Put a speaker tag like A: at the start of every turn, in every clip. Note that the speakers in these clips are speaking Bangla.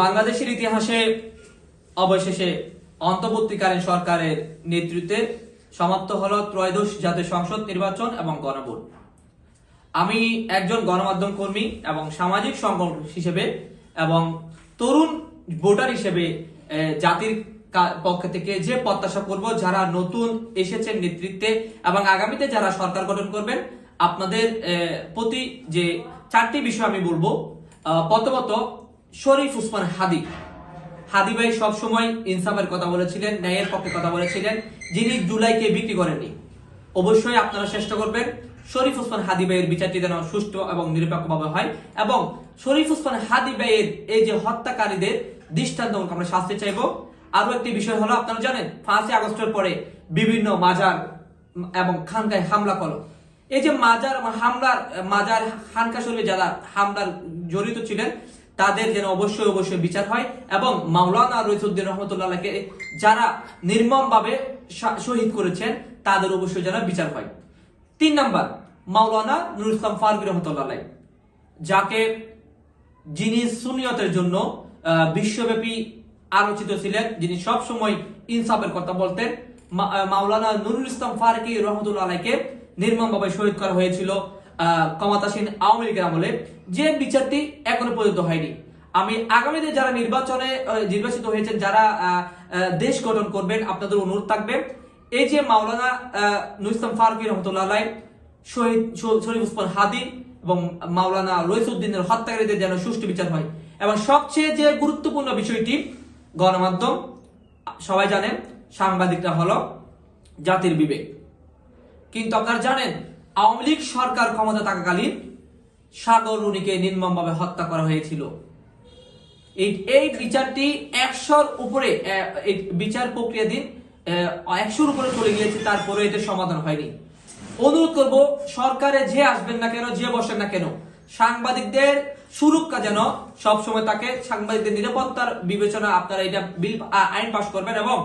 A: বাংলাদেশের ইতিহাসে অবশেষে অন্তর্বর্তীকালীন সরকারের নেতৃত্বে সমাপ্ত হল ত্রয়োদশ জাতীয় সংসদ নির্বাচন এবং গণভোট। আমি একজন গণমাধ্যম কর্মী এবং সামাজিক সংগঠন হিসেবে এবং তরুণ ভোটার হিসেবে জাতির পক্ষ থেকে যে প্রত্যাশা করব, যারা নতুন এসেছেন নেতৃত্বে এবং আগামীতে যারা সরকার গঠন করবেন, আপনাদের প্রতি যে চারটি বিষয় আমি বলব। প্রথমত শরীফ উসমান হাদি। হাদি ভাই সবসময় ইনসাফের কথা বলেছিলেন, ন্যায়ের পক্ষে কথা বলেছিলেন, যিনি জুলাইকে বিক্রি করেননি। অবশ্যই আপনারা চেষ্টা করবেন শরীফ ওসমান হাদি ভাইয়ের বিচারটি যেন সুষ্ঠু এবং নিরপেক্ষভাবে হয় এবং শরীফ ওসমান হাদি ভাইয়ের এই যে হত্যাকারীদের দৃষ্টান্তমূলক আমরা শাস্তি চাইব। আরও একটি বিষয় হলো, আপনারা জানেন, পাঁচই আগস্টের পরে বিভিন্ন মাজার এবং খানকায় হামলা করো এই যে মাজার, হামলার, মাজার, খানকা শরীফে যারা হামলার জড়িত ছিলেন তাদের যেন অবশ্যই অবশ্যই বিচার হয় এবং মাওলানা রইসুদ্দিন রহমতুল্লাহকে যারা নির্মমভাবে শহীদ করেছেন, তাদের অবশ্যই যেন বিচার হয়। তিন নাম্বার, মাওলানা নুরুল ইসলাম ফারুক রহমতুল্লাহ যাকে যিনি সুনিয়তের জন্য বিশ্বব্যাপী আলোচিত ছিলেন, যিনি সব সময় ইনসাফের কথা বলতেন মাওলানা নুরুল ইসলাম ফারুকি রহমতুল্লাহ আলাইকে নির্মমভাবে শহীদ করা হয়েছিল। ক্ষমতাসীন আওয়ামী লীগের আমলে যে বিচারটি এখনও পর্যন্ত হয়নি। আমি আগামীতে যারা নির্বাচনে নির্বাচিত হয়েছেন যারা দেশ গঠন করবেন আপনাদের অনুরোধ থাকবে এই যে মাওলানা আহ, নুরুল ইসলাম ফারুকি রহমতুল্লাহ শহীদ শরীফ উসমান হাদি এবং মাওলানা রইসুদ্দিনের হত্যাকারীদের যেন সুষ্ঠু বিচার হয়। এবং সবচেয়ে যে গুরুত্বপূর্ণ বিষয়টি গণমাধ্যম সবাই জানেন সাংবাদিকরা হলো জাতির বিবেক। কিন্তু আপনারা জানেন আওয়ামী লীগ সরকার ক্ষমতা থাকাকালীন সাগর রুনিকে নির্মমভাবে হত্যা করা হয়েছিল। এই বিচারটি একশোর উপরে বিচার প্রক্রিয়াধীন আহ, একশোর উপরে চলে গিয়েছে তারপরে এদের সমাধান হয়নি। অনুরোধ করব সরকারে যে আসবেন না কেন যে বসেন না কেন সাংবাদিকদের সুরক্ষা যেন সবসময় তাকে সাংবাদিকদের নিরাপত্তার বিবেচনা আপনারা এটা বিল আইন পাশ করবেন এবং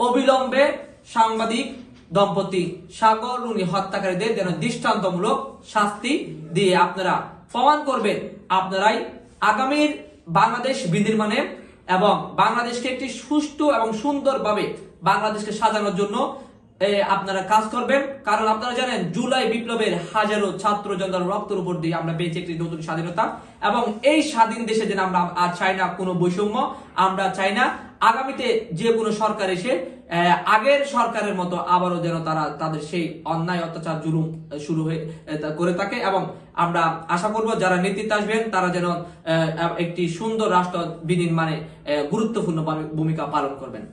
A: অবিলম্বে সাংবাদিক দম্পতি সাগর রুনি হত্যাকারীদের যেন দৃষ্টান্তমূলক শাস্তি দিয়ে আপনারা প্রমাণ করবেন, আপনারাই আগামীর বাংলাদেশ বিনির্মাণে এবং বাংলাদেশকে একটি সুষ্ঠু এবং সুন্দরভাবে বাংলাদেশকে সাজানোর জন্য আপনারা কাজ করবেন। কারণ আপনারা জানেন, জুলাই বিপ্লবের হাজারো ছাত্র জনতার রক্তের উপর দিয়ে আমরা পেয়েছি একটি নতুন স্বাধীনতা। এবং এই স্বাধীন দেশে যেন আমরা আর চাই না কোনো বৈষম্য, আমরা চাই না আগামীতে যে কোনো সরকার এসে আগের সরকারের মতো আবারও যেন তারা তাদের সেই অন্যায়, অত্যাচার, জুলুম শুরু হয়ে করে থাকে এবং আমরা আশা করব যারা নেতৃত্বে আসবেন, তারা যেন একটি সুন্দর রাষ্ট্র বিনির্মাণে গুরুত্বপূর্ণ ভূমিকা পালন করবেন।